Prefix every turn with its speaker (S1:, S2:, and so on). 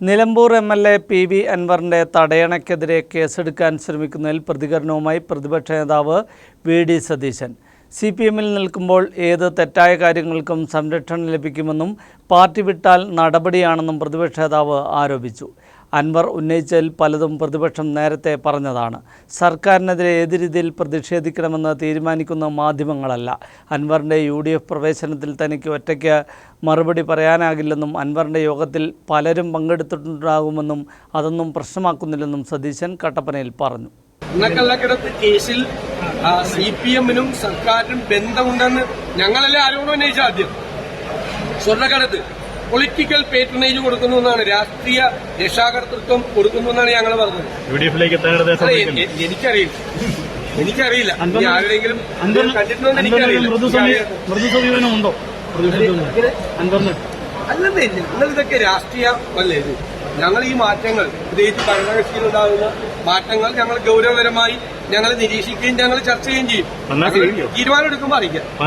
S1: Nilambur M L A P V അൻവറിന്റെ തടയണയ്ക്കെതിരെ കേസെടുക്കാൻ ശ്രമിക്കുന്നതിൽ പ്രതികരണവുമായി പ്രതിപക്ഷ നേതാവ് V D Satheesan. C P എമ്മിൽ നിൽക്കുമ്പോൾ ഏത് തെറ്റായ കാര്യങ്ങൾക്കും സംരക്ഷണം ലഭിക്കുമെന്നും പാർട്ടി വിട്ടാൽ നടപടിയാണെന്നും പ്രതിപക്ഷ നേതാവ് ആരോപിച്ചു. അൻവർ ഉന്നയിച്ചതിൽ പലതും പ്രതിപക്ഷം നേരത്തെ പറഞ്ഞതാണ്. സർക്കാരിനെതിരെ ഏത് രീതിയിൽ പ്രതിഷേധിക്കണമെന്ന് തീരുമാനിക്കുന്ന മാധ്യമങ്ങളല്ല. അൻവറിന്റെ യു ഡി എഫ് പ്രവേശനത്തിൽ തനിക്ക് ഒറ്റയ്ക്ക് മറുപടി പറയാനാകില്ലെന്നും അൻവറിന്റെ യോഗത്തിൽ പലരും പങ്കെടുത്തിട്ടുണ്ടാകുമെന്നും അതൊന്നും പ്രശ്നമാക്കുന്നില്ലെന്നും സതീശൻ കട്ടപ്പനയിൽ പറഞ്ഞു.
S2: കേസിൽ സി പി എമ്മിനും സർക്കാരിനും ബന്ധമുണ്ടെന്ന് ഞങ്ങളല്ലേ ആരോപണം ഉന്നയിച്ച ആദ്യം? സ്വർണക്കടത്ത്. പൊളിറ്റിക്കൽ പേറ്റനേജ് കൊടുക്കുന്നു എന്നാണ്. രാഷ്ട്രീയ രക്ഷാകർതൃത്വം കൊടുക്കുന്നു എന്നാണ് ഞങ്ങൾ പറഞ്ഞത്. അല്ല, എനിക്കറിയില്ല. എനിക്കറിയില്ല.
S3: ആരുടെങ്കിലും
S2: കണ്ടിട്ടുണ്ടോ എനിക്കറിയില്ല. അല്ലെന്നേ നിങ്ങൾ ഇതൊക്കെ രാഷ്ട്രീയമല്ലേ ഇത് ഞങ്ങൾ ഈ മാറ്റങ്ങൾ പ്രത്യേകിച്ച് ഭരണകക്ഷിയിലുണ്ടാകുന്ന മാറ്റങ്ങൾ ഞങ്ങൾ ഗൗരവപരമായി ഞങ്ങൾ നിരീക്ഷിക്കുകയും ഞങ്ങൾ ചർച്ച ചെയ്യുകയും ചെയ്യും? തീരുമാനം എടുക്കുമ്പോൾ അറിയിക്കാം.